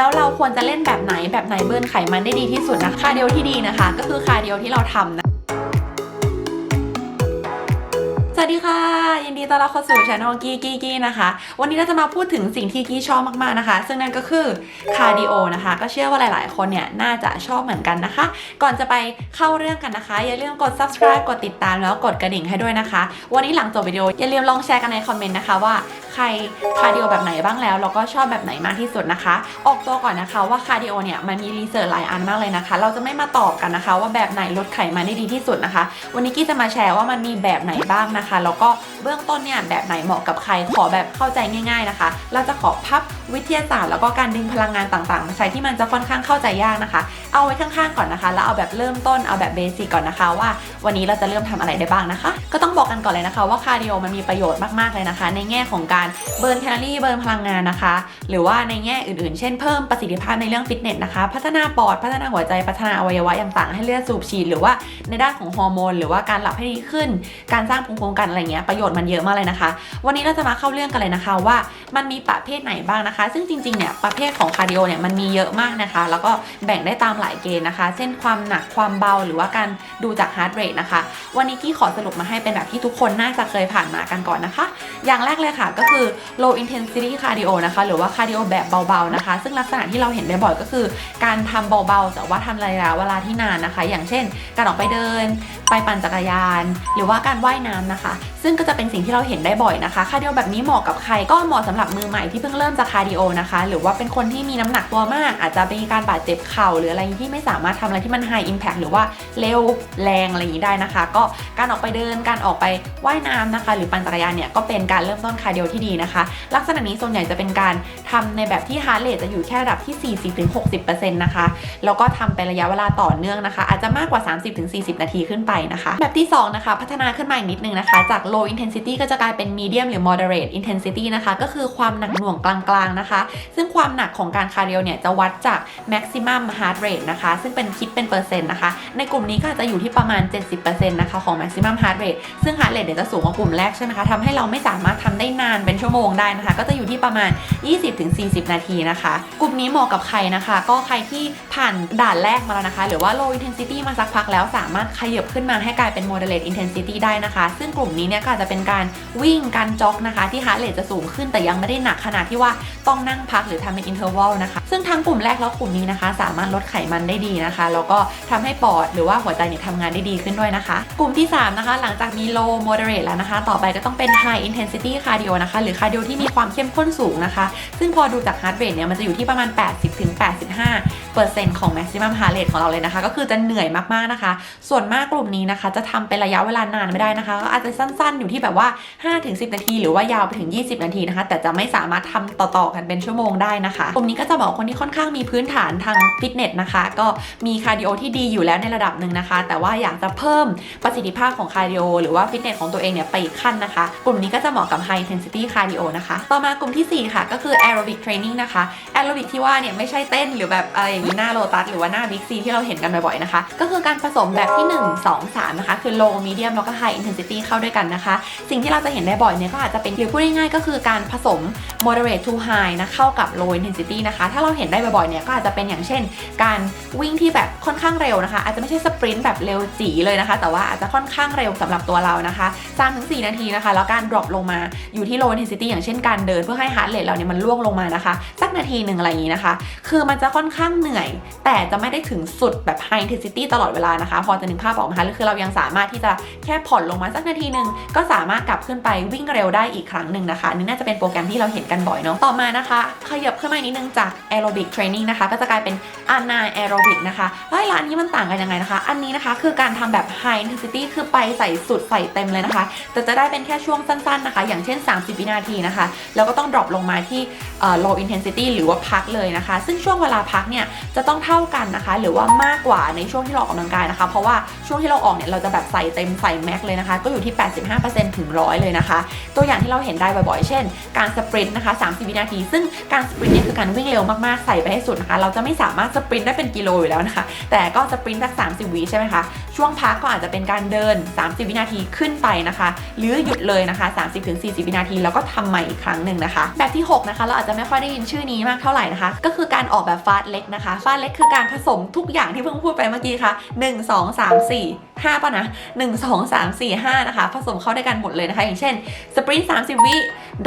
แล้วเราควรจะเล่นแบบไหนแบบไหนเบิร์นไขมันได้ดีที่สุดนะคาร์ดิโอที่ดีนะคะ ก็คือคาร์ดิโอที่เราทำนะสวัสดีค่ะ ยินดีต้อนรับเข้าสู่ช anel กี้กี้กี้นะคะ วันนี้เราจะมาพูดถึงสิ่งที่กี้ชอบมากๆนะคะ ซึ่งนั่นก็คือคาร์ดิโอนะคะ ก็เชื่อว่าหลายๆ คนเนี่ยน่าจะชอบเหมือนกันนะคะ ก่อนจะไปเข้าเรื่องกันนะคะ อย่าลืมกด subscribe กดติดตามแล้วกดกระดิ่งให้ด้วยนะคะ วันนี้หลังจบวิดีโออย่าลืมลองแชร์กันในคอมเมนต์นะคะว่าใครคาร์ดิโอแบบไหนบ้างแล้วแล้วก็ชอบแบบไหนมากที่สุดนะคะ ออกตัวก่อนนะคะว่าคาร์ดิโอเนี่ยมันมีรีเสิร์ชหลายอันมากเลยนะคะ เราจะไม่มาตอบกันนะคะ ว่าแบบไหนลดไขมันได้ดีที่สุดนะคะ วันนี้กี้จะมาแชร์ว่ามันมีแบบไหนบ้างนะคะ แล้วก็เบื้องต้นเนี่ยแบบไหนเหมาะกับใครขอแบบเข้าใจง่าย ๆนะคะ เราจะขอพับวิทยาศาสตร์แล้วก็การดึงพลังงานต่างๆมาใช้ที่มันจะค่อนข้างเข้าใจยากนะคะ เอาไว้ข้างๆก่อนนะคะ แล้วเอาแบบเริ่มต้นเอาแบบเบสิกก่อนนะคะ ว่าวันนี้เราจะเริ่มทำอะไรได้บ้างนะคะ ก็ต้องบอกกันก่อนเลยนะคะ ว่าคาร์ดิโอมันมีประโยชน์มากๆเลยนะคะ ในแง่ของการเบิร์นแคลอรี่เบิร์นพลังงานนะคะ หรือว่าในแง่อื่น ๆ เช่นเพิ่มประสิทธิภาพในเรื่องฟิตเนสนะคะ พัฒนาปอด พัฒนาหัวใจ พัฒนาอวัยวะต่างๆ ให้เลือดสูบฉีด หรือว่าในด้านของฮอร์โมน หรือว่าการหลับให้ดีขึ้น การสร้างภูมิคุ้มกันอะไรเงี้ย ประโยชน์มันเยอะมากเลยนะคะ วันนี้เราจะมาเข้าเรื่องกันเลยนะคะว่ามันมีประเภทไหนบ้างนะคะ ซึ่งจริง ๆ เนี่ยประเภทของคาร์ดิโอเนี่ยมันมีเยอะมากนะคะ แล้วก็แบ่งได้ตามหลายเกณฑ์นะคะ เช่นความหนัก ความเบา หรือว่าการดูจากฮาร์ดเรทนะคะ วันนี้กี้ขอสรุปมาให้เป็นแบบที่ทุกคนน่าจะเคยผ่านมากันก่อนนะคะ อย่างแรกเลยค่ะก็คือ low intensity cardio นะคะ หรือว่าคาร์ดิโอแบบเบาๆนะคะ ซึ่งลักษณะที่เราเห็นได้บ่อยก็คือ การทำเบาๆ แต่ว่าทำระยะเวลาที่นานนะคะ อย่างเช่น การออกไปเดิน ไปปั่นจักรยาน หรือว่าการว่ายน้ำนะคะ ซึ่งก็จะเป็นสิ่งที่เราเห็นได้บ่อยนะคะคาร์ดิโอแบบนี้เหมาะกับใครก็เหมาะสำหรับมือใหม่ที่เพิ่งเริ่มจะคาร์ดิโอนะคะ หรือว่าเป็นคนที่มีน้ำหนักตัวมาก อาจจะมีการบาดเจ็บเข่าหรืออะไรที่ไม่สามารถทำอะไรที่มัน high impact หรือว่าเร็วแรงอะไรอย่างนี้ได้นะคะ ก็การออกไปเดินการออกไปว่ายน้ำนะคะ หรือปั่นจักรยานเนี่ยก็เป็นการเริ่มต้นคาร์ดิโอที่ดีนะคะ ลักษณะนี้ส่วนใหญ่จะเป็นการทำในแบบที่ฮาร์ดเรทจะอยู่แค่ระดับที่ 40-60%นะคะ แล้วก็ทำเป็นระยะเวลาต่อเนื่องนะคะ อาจจะมากกว่า 30-40 นาทีขึ้นไปนะคะ แบบที่ 2 นะคะ พัฒนาขึ้นมาอีกนิดนึงนะคะ จาก low intensity ก็จะกลายเป็น medium หรือ moderate intensity นะคะ ก็คือความหนักหน่วงกลางๆนะคะ ซึ่งความหนักของการคาร์ดิโอเนี่ยจะวัดจาก maximum heart rate นะคะ ซึ่งเป็นคิดเป็นเปอร์เซ็นต์นะคะ ในกลุ่มนี้ก็อาจจะอยู่ที่ประมาณ 70%นะคะของ maximum heart rate ซึ่ง heart rate เนี่ยจะสูงกว่ากลุ่มแรกใช่ไหมคะทำให้เราไม่สามารถทำได้นานเป็นชั่วโมงได้นะคะ ก็จะอยู่ที่ประมาณ 20-40 นาทีนะคะ กลุ่มนี้เหมาะกับใครนะคะ ก็ใครที่ผ่านด่านแรกมาแล้วนะคะ หรือว่า low intensity มาสักพักแล้วสามารถขยับขึ้นมาให้กลายเป็น moderate intensity ได้นะคะ ซึ่งกลุ่มนี้เนี่ยก็อาจจะเป็นการวิ่งการจ็อกนะคะที่ heart rate จะสูงขึ้นแต่ยังไม่ได้หนักขนาดที่ว่าต้องนั่งพักหรือทำเป็น interval นะคะ ซึ่งทั้งกลุ่มแรกแล้วกลุ่มนี้นะคะ สามารถลดไขมันได้ดีนะคะ แล้วก็ทำให้ปอดหรือว่าหัวใจเนี่ยทำงานได้ดีขึ้นด้วยนะคะ กลุ่มที่ 3 นะคะ หลังจากมี low moderate แล้วนะคะ ต่อไปก็ต้องเป็น high intensity cardio นะคะหรือ cardio ที่มีความเข้มข้นสูงนะคะ ซึ่งพอดูจาก heart rate เนี่ยมันจะอยู่ที่ประมาณ 80-85เปอร์เซ็นต์ของ maximum heart rate ของเราเลยนะคะ ก็คือจะเหนื่อยมากๆนะคะ ส่วนมากกลุ่มนี้นะคะ จะทำเป็นระยะเวลานานไม่ได้นะคะ ก็อาจจะสั้นๆ อยู่ที่แบบว่า 5-10 นาที หรือว่ายาวไปถึง 20 นาทีนะคะ แต่จะไม่สามารถทำต่อๆกันเป็นชั่วโมงได้นะคะกลุ่มนี้ก็จะบอกคนที่ค่อนข้างมีพื้นฐานทางฟิตเนสนะคะ ก็มีคาร์ดิโอที่ดีอยู่แล้วในระดับหนึ่งนะคะ แต่ว่าอยากจะเพิ่มประสิทธิภาพของคาร์ดิโอหรือว่าฟิตเนสของตัวเองเนี่ยไปอีกขั้นนะคะ กลุ่มนี้ก็จะเหมาะกับ high intensity cardio นะคะ ต่อมากลุ่มที่ 4 ค่ะ ก็คือ aerobic training นะคะ aerobic ที่ว่าเนี่ยไม่ใช่เต้นหรือแบบอะไรอย่างนี้หน้าโลตัสหรือว่าหน้าบิ๊กซีที่เราเห็นกันบ่อยๆนะคะ ก็คือการผสมแบบที่ 1 2 3 นะคะ คือ low medium แล้วก็ high intensity เข้าด้วยกันนะคะ สิ่งที่เราจะเห็นได้บ่อยเนี่ยก็อาจจะเป็นหรือพูดง่ายๆก็คือการผสม moderate to high นะเข้ากับ low intensity นะคะ ถ้าเราเห็นได้บ่อยๆเนี่ยก็อาจจะเป็นอย่างเช่น การวิ่งที่แบบค่อนข้างเร็วนะคะ อาจจะไม่ใช่สปรินต์แบบเร็วจีเลยนะคะ แต่ว่าอาจจะค่อนข้างเร็วสำหรับตัวเรานะคะ3-4 นาทีนะคะ แล้วการ drop ลงมาอยู่ที่ low intensity อย่างเช่นการเดินเพื่อให้ heart rate เราเนี่ยมันล่วงลงมานะคะ สักนาทีหนึ่งอะไรอย่างนี้นะคะ คือมันจะค่อนข้างเหนื่อย แต่จะไม่ได้ถึงสุดแบบ high intensity ตลอดเวลานะคะ พอจะนึกภาพออกไหมคะคือเรายังสามารถที่จะแค่ผ่อนลงมาสักนาทีหนึ่งก็สามารถกลับขึ้นไปวิ่งเร็วได้อีกครั้งหนึ่งนะคะนี่น่าจะเป็นโปรแกรมที่เราเห็นกันบ่อยเนาะต่อมานะคะขยับขึ้นมาอีกนิดนึงจาก aerobic training นะคะ ก็จะกลายเป็น anaerobic นะคะแล้วไอ้ร้านนี้มันต่างกันยังไงนะคะ อันนี้นะคะคือการทำแบบ high intensity คือไปใส่สุดใส่เต็มเลยนะคะ แต่จะได้เป็นแค่ช่วงสั้นๆนะคะ อย่างเช่น 30วินาทีนะคะ แล้วก็ต้อง drop ลงมาที่ low intensity หรือว่าพักเลยนะคะ ซึ่งช่วงเวลาพักเนี่ยจะต้องเท่ากันนะคะ หรือว่ามากกว่าในช่วงที่เราออกกำลังกายนะคะ เพราะว่าช่วงที่เราออกเนี่ยเราจะแบบใส่เต็มใส่แม็กเลยนะคะ ก็อยู่ที่ 85%ถึง100เลยนะคะ ตัวอย่างที่เราเห็นได้บ่อยๆ เช่น การสปรินต์นะคะ 30 วินาที ซึ่งการสปรินต์เนี่ยคือการวิ่งเร็วมากๆ ใส่ไปให้สุดนะคะ เราจะไม่สามารถสปรินต์ได้เป็นกิโลอยู่แล้วนะคะ แต่ก็สปรินต์สัก 30 วิใช่ไหมคะ ช่วงพักก็อาจจะเป็นการเดิน 30 วินาทีขึ้นไปนะคะ หรือหยุดเลยนะคะ 30-40 วินาทีแล้วก็ก็ทำใหม่อีกครั้งหนึ่งนะคะ แบบที่ 6 นะคะ เราอาจจะไม่ค่อยได้ยินชื่อนี้มากเท่าไหร่นะคะ ก็คือการออกแบบฟาสเล็กนะคะ ฟาสเล็กคือการผสมทุกอย่างที่เพิ่งพูดไปเมื่อกี้ค่ะ 1 2 3 4 5ป่ะนะ 1 2 3 4 5 นะคะ ผสมเข้าด้วยกันหมดเลยนะคะ อย่างเช่นสปรินต์30 วิ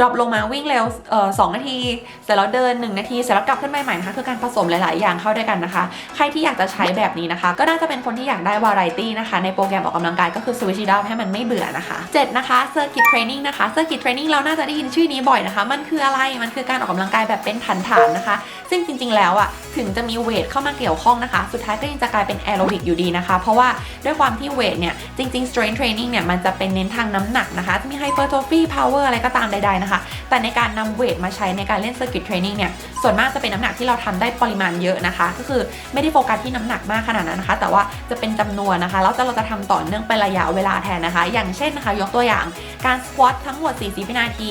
ดรอปลงมาวิ่งเร็วเอ่อ2นาที เสร็จแล้วเดิน 1 นาที เสร็จแล้วกลับขึ้นไปใหม่นะคะ คือการผสมหลาย ๆ อย่างเข้าด้วยกันนะคะ ใครที่อยากจะใช้แบบนี้นะคะ ก็น่าจะเป็นคนที่อยากได้วาไรตี้นะคะ ในโปรแกรมออกกำลังกายก็คือสวิชดับให้มันไม่เบื่อนะคะ7นะคะ Circuit Training นะคะ Circuit Training เราน่าจะได้ยินชื่อนี้บ่อยนะคะ มันคืออะไรมันคือการออกกำลังกายแบบเป็นฐานๆนะคะ ซึ่งจริง ๆ แล้วอะถึงจะมีเวทเข้ามาเกี่ยวข้องนะคะ สุดท้ายก็ยังจะกลายเป็นแอโรบิกอยู่ดีนะคะ เพราะว่าด้วยความที่เวทเนี่ยจริงๆ strength training เนี่ยมันจะเป็นเน้นทางน้ำหนักนะคะจะมี hypertrophy power อะไรก็ตามใดๆนะคะ แต่ในการนำเวทมาใช้ในการเล่น circuit training เนี่ยส่วนมากจะเป็นน้ำหนักที่เราทำได้ปริมาณเยอะนะคะ ก็คือไม่ได้โฟกัสที่น้ำหนักมากขนาดนั้นนะคะ แต่ว่าจะเป็นจำนวนนะคะแล้วเราจะทำต่อเนื่องเป็นระยะเวลาแทนนะคะ อย่างเช่นนะคะ ยกตัวอย่างการสควอตทั้งหมด 40 วินาที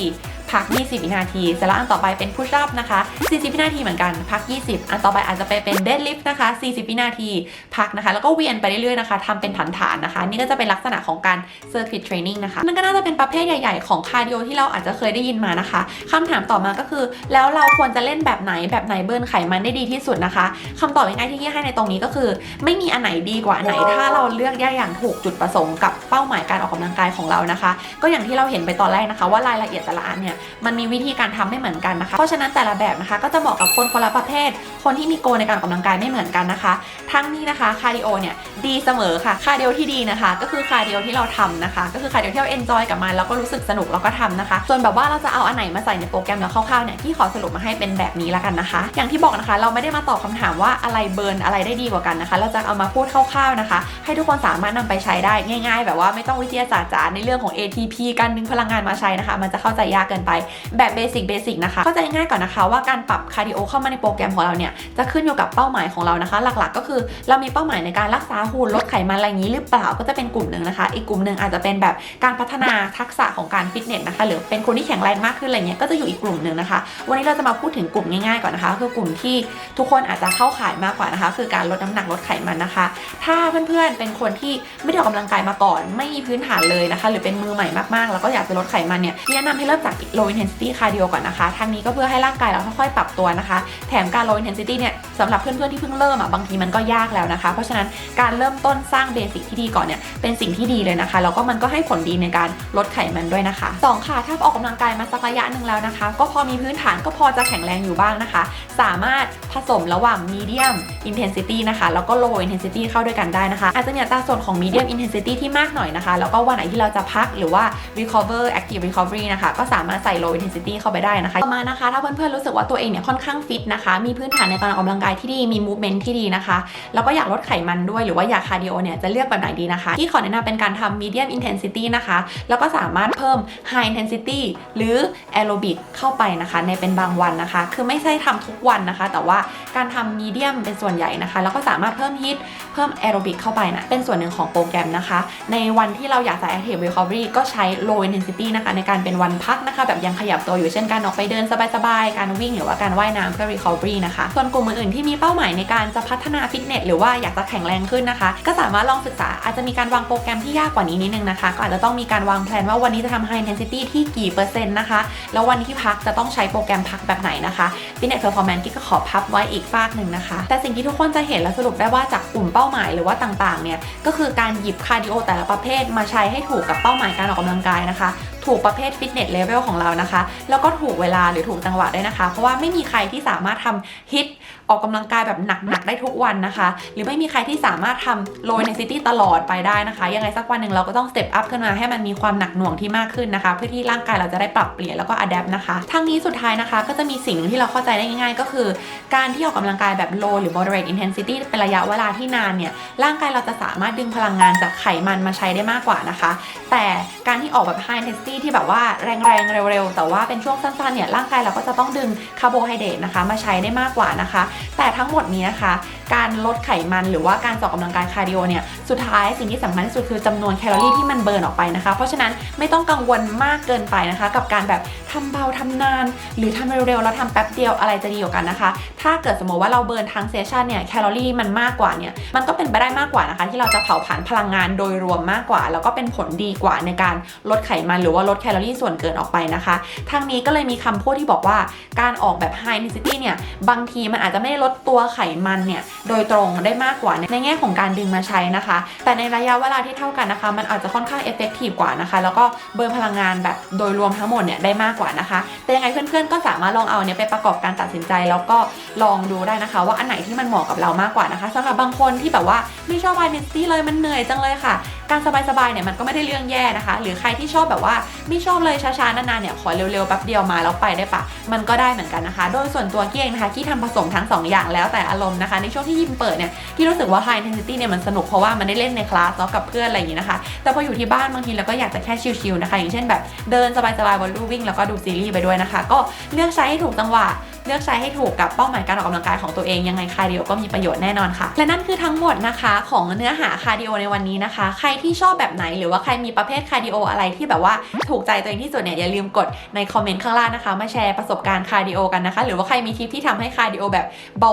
พัก 20 วินาทีเสร็จแล้วอันต่อไปเป็น push up นะคะ 40 วินาทีเหมือนกัน พัก 20 อันต่อไปอาจจะไปเป็น deadlift นะคะ 40 วินาที พักนะคะ แล้วก็เวียนไปเรื่อยๆนะคะทำเป็นฐานๆนะคะ นี่ก็จะเป็นลักษณะของการ circuit training นะคะมันก็น่าจะเป็นประเภทใหญ่ๆ ของคาร์ดิโอที่เราอาจจะเคยได้ยินมานะคะคำถามต่อมาก็คือ แล้วเราควรจะเล่นแบบไหนแบบไหนเบิร์นไขมันได้ดีที่สุดนะคะคำตอบง่ายๆที่พี่ให้ในตรงนี้ก็คือ ไม่มีอันไหนดีกว่าอันไหน ถ้าเราเลือกได้อย่างถูกจุดประสงค์กับเป้าหมายการออกกำลังกายของเรานะคะ ก็อย่างที่เราเห็นไปตอนแรกนะคะ ว่ารายละเอียดแต่ละอันเนี่ยมันมีวิธีการทำไม่เหมือนกันนะคะ เพราะฉะนั้นแต่ละแบบนะคะ ก็จะเหมาะกับคนคนละประเภท คนที่มีโกในการออกกำลังกายไม่เหมือนกันนะคะ ทั้งนี้นะคะคาร์ดิโอเนี่ยดีเสมอค่ะคาร์ดิโอที่ดีนะคะ ก็คือคาร์ดิโอที่เราทำนะคะ ก็คือคาร์ดิโอที่เราเอนจอยกับมันแล้วก็รู้สึกสนุกแล้วก็ทำนะคะส่วนแบบว่าเราจะเอาอันไหนมาใส่ในโปรแกรมแล้วคร่าวๆเนี่ยที่ขอสรุปมาให้เป็นแบบนี้ละกันนะคะ อย่างที่บอกนะคะ เราไม่ได้มาตอบคำถามว่าอะไรเบิร์นอะไรได้ดีกว่ากันนะคะ เราจะเอามาพูดคร่าวๆนะคะ ให้ทุกคนสามารถนำไปใช้ได้ง่าย ๆ แบบว่าไม่ต้องวิทยาศาสตร์จ๋าในเรื่องของ ATP การดึงพลังงานมาใช้นะคะ มันจะเข้าใจยากเกินไป แบบเบสิกเบสิกนะคะ เข้าใจง่ายก่อนนะคะว่าการปรับคาร์ดิโอเข้ามาในโปรแกรมของเราเนี่ยจะขึ้นอยู่กับเป้าหมายของเรานะคะ หลักๆ ก็คือเรามีเป้าหมายในการรักษาหุ่นลดไขมันอะไรอย่างนี้หรือเปล่าก็จะเป็นกลุ่มหนึ่งนะคะ อีกกลุ่มหนึ่งอาจจะเป็นแบบการพัฒนาทักษะของการฟิตเนสนะคะ หรือเป็นคนที่แข็งแรงมากขึ้นอะไรเงี้ยก็จะอยู่อีกกลุ่มหนึ่งนะคะ วันนี้เราจะมาพูดถึงกลุ่มง่ายๆก่อนนะคะ คือกลุ่มที่ทุกคนอาจจะเข้าข่ายมากกว่านะคะ คือการลดน้ำหนักลดไขมันนะคะ ถ้าเพื่อนๆเป็นคนที่ไม่ได้ออกกำลังกายมาก่อน ไม่มีพื้นฐานเลยนะคะ หรือเป็นมือใหม่มากๆ แล้วก็อยากจะลดไขมันเนี่ยแนะนำให้เริ่มจาก low intensity cardio ก่อนนะคะ ทางนี้ก็เพื่อให้ร่างกายเราค่อยๆปรับตัวนะคะ แถมการ low intensity เนี่ยสำหรับเพื่อนๆที่เพิ่งเริ่มอะบางทีมันก็ยากแล้วนะคะ เพราะฉะนั้นการเริ่มต้นสร้างเบสิกที่ดีก่อนเนี่ยเป็นสิ่งที่ดีเลยนะคะ แล้วก็มันก็ให้ผลดีในการลดไขมันด้วยนะคะสองค่ะ ถ้าออกกำลังกายมาสักระยะหนึ่งแล้วนะคะ ก็พอมีพื้นฐานก็พอจะแข็งแรงอยู่บ้างนะคะ สามารถผสมระหว่าง medium intensity นะคะแล้วก็ low intensity เข้าด้วยกันได้นะคะ อาจจะมีอัตราส่วนของ medium intensity ที่มากหน่อยนะคะ แล้วก็วันไหนที่เราจะพักหรือว่า recover active recovery นะคะ ก็สามารถใส่ low intensity เข้าไปได้นะคะต่อมานะคะถ้าเพื่อนๆรู้สึกว่าตัวเองเนี่ยค่อนข้างฟิตนะคะ มีพื้นฐานในการออกกำลังกายที่ดีมี movement ที่ดีนะคะ แล้วก็อยากลดไขมันด้วยหรือว่าอยากคาร์ดิโอเนี่ยจะเลือกแบบไหนดีนะคะ ที่ขอแนะนำเป็นการทำ medium intensity นะคะ แล้วก็สามารถเพิ่ม high intensity หรือ aerobic เข้าไปนะคะ ในเป็นบางวันนะคะ คือไม่ใช่ทำทุกวันนะคะ แต่ว่าการทำ medium เป็นส่วนใหญ่นะคะ แล้วก็สามารถเพิ่ม hit เพิ่ม aerobic เข้าไปนะเป็นส่วนหนึ่งของโปรแกรมนะคะ ในวันที่เราอยากจะ active recovery ก็ใช้ low intensity นะคะ ในการเป็นวันพักนะคะแบบยังขยับตัวอยู่เช่นการออกไปเดินสบายๆ การวิ่งหรือว่าการว่ายน้ำเพื่อ recovery นะคะ ส่วนกลุ่มอื่นๆที่มีเป้าหมายในการจะพัฒนาฟิตเนสหรือว่าอยากจะแข็งแรงขึ้นนะคะ ก็สามารถลองศึกษาอาจจะมีการวางโปรแกรมที่ยากกว่านี้นิดนึงนะคะ ก็อาจจะต้องมีการวางแผนว่าวันนี้จะทำ high intensity ที่กี่เปอร์เซ็นต์นะคะ แล้ววันที่พักจะต้องใช้โปรแกรมพักแบบไหนนะคะ Fitness Performance กิ๊กก็ขอพับไว้อีกฝากหนึ่งนะคะ แต่สิ่งที่ทุกคนจะเห็นและสรุปได้ว่าจากกลุ่มเป้าหมายหรือว่าต่างๆเนี่ยก็คือการหยิบคาร์ดิโอแต่ละประเภทมาใช้ให้ถูกกับเป้าหมายการออกกำลังกายนะคะ ถูกประเภทฟิตเนสเลเวลของเรานะคะ แล้วก็ถูกเวลาหรือถูกจังหวะได้นะคะ เพราะว่าไม่มีใครที่สามารถทำฮิตออกกำลังกายแบบหนักๆได้ทุกวันนะคะ หรือไม่มีใครที่สามารถทำ low intensity ตลอดไปได้นะคะ ยังไงสักวันหนึ่งเราก็ต้อง step up ขึ้นมาให้มันมีความหนักหน่วงที่มากขึ้นนะคะ เพื่อที่ร่างกายเราจะได้ปรับเปลี่ยนแล้วก็ adapt นะคะทั้งนี้สุดท้ายนะคะ ก็จะมีสิ่งหนึ่งที่เราเข้าใจได้ง่าย ๆ ก็คือ การที่ออกกำลังกายแบบ low หรือ moderate intensity เป็นระยะเวลาที่นานเนี่ยร่างกายเราจะสามารถดึงพลังงานจากไขมันมาใช้ได้มากกว่านะคะ แต่การที่ออกแบบ high intensity ที่แบบว่าแรงๆเร็วๆ แต่ว่าเป็นช่วงสั้นๆเนี่ยร่างกายเราก็จะต้องดึงคาร์โบไฮเดรตนะคะ มาใช้ได้มากกว่านะคะ แต่ทั้งหมดนี้นะคะ การลดไขมันหรือว่าการออกกำลังกายคาร์ดิโอเนี่ยสุดท้ายสิ่งที่สำคัญที่สุดคือจำนวนแคลอรี่ที่มันเบิร์นออกไปนะคะ เพราะฉะนั้นไม่ต้องกังวลมากเกินไปนะคะ กับการแบบททำเบาทำนาน หรือทำเร็วๆแล้วทำแป๊บเดียวอะไรจะดีกว่ากันนะคะ ถ้าเกิดสมมติว่าเราเบิร์นทั้งเซสชันเนี่ยแคลอรี่มันมากกว่าเนี่ยมันก็เป็นไปได้มากกว่านะคะ ที่เราจะเผาผลาญพลังงานโดยรวมมากกว่า แล้วก็เป็นผลดีกว่าในการลดไขมันหรือว่าลดแคลอรี่ส่วนเกินออกไปนะคะทางนี้ก็เลยมีคำพูดที่บอกว่าการออกแบบ High Intensity เนี่ย บางทีมันอาจจะไม่ได้ลดตัวไขมันเนี่ย โดยตรงได้มากกว่าในแง่ของการดึงมาใช้นะคะ แต่ในระยะเวลาที่เท่ากันนะคะ มันอาจจะค่อนข้างเอฟเฟกตีฟกว่านะคะ แล้วก็เบิร์นพลังงานแบบโดยรวมทั้งหมดเนี่ยได้มากกว่านะคะ แต่ยังไงเพื่อนๆ ก็สามารถลองเอาเนี่ยไปประกอบการตัดสินใจ แล้วก็ลองดูได้นะคะ ว่าอันไหนที่มันเหมาะกับเรามากกว่านะคะสำหรับบางคนที่แบบว่าไม่ชอบ i อ e n t i t y เลยมันเหนื่อยจังเลยค่ะ การสบายๆเนี่ยมันก็ไม่ได้เรื่องแย่นะคะ หรือใครที่ชอบแบบว่าไม่ชอบเลยช้าๆนานๆเนี่ยขอเร็วๆแป๊บเดียวมาแล้วไปได้ปะมันก็ได้เหมือนกันนะคะ โดยส่วนตัวกี้เองนะคะกี้ทำผสมทั้งสองอย่างแล้วแต่อารมณ์นะคะ ในช่วงที่ยิมเปิดเนี่ยกี้รู้สึกว่า high intensity เนี่ยมันสนุกเพราะว่ามันได้เล่นในคลาสเนาะกับเพื่อนอะไรอย่างนี้นะคะ แต่พออยู่ที่บ้านบางทีเราก็อยากจะแค่ชิลๆนะคะ อย่างเช่นแบบเดินสบายๆบนลู่วิ่งแล้วก็ดูซีรีส์ไปด้วยนะคะ ก็เลือกใช้ให้ถูกจังหวะ เลือกใช้ให้ถูกกับเป้าหมายการออกกำลังกายของตัวเองยังไงคาร์ดิโอก็มีประโยชน์แน่นอนค่ะ และนั่นคือทั้งหมดนะคะของเนื้อหาคาร์ดิโอในวันนี้นะคะ ใครที่ชอบแบบไหนหรือว่าใครมีประเภทคาร์ดิโออะไรที่แบบว่าถูกใจตัวเองที่สุดเนี่ยอย่าลืมกดในคอมเมนต์ข้างล่างนะคะมาแชร์ประสบการณ์คาร์ดิโอกันนะคะ หรือว่าใครมีทิปที่ทำให้คาร์ดิโอแบบ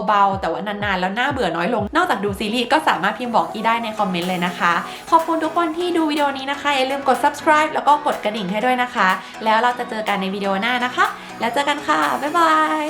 เบาๆ แต่ว่านานๆ แล้วน่าเบื่อน้อยลง นอกจากดูซีรีส์ก็สามารถพิมพ์บอกอีได้ในคอมเมนต์เลยนะคะ ขอบคุณทุกคนที่ดูวิดีโอนี้นะคะอย่าลืมกด subscribe แล้วก็กดกระดิ่งให้ด้วยนะคะ แล้วเราจะเจอกันในวิดีโอหน้านะคะ แล้วเจอกันค่ะ บ๊ายบาย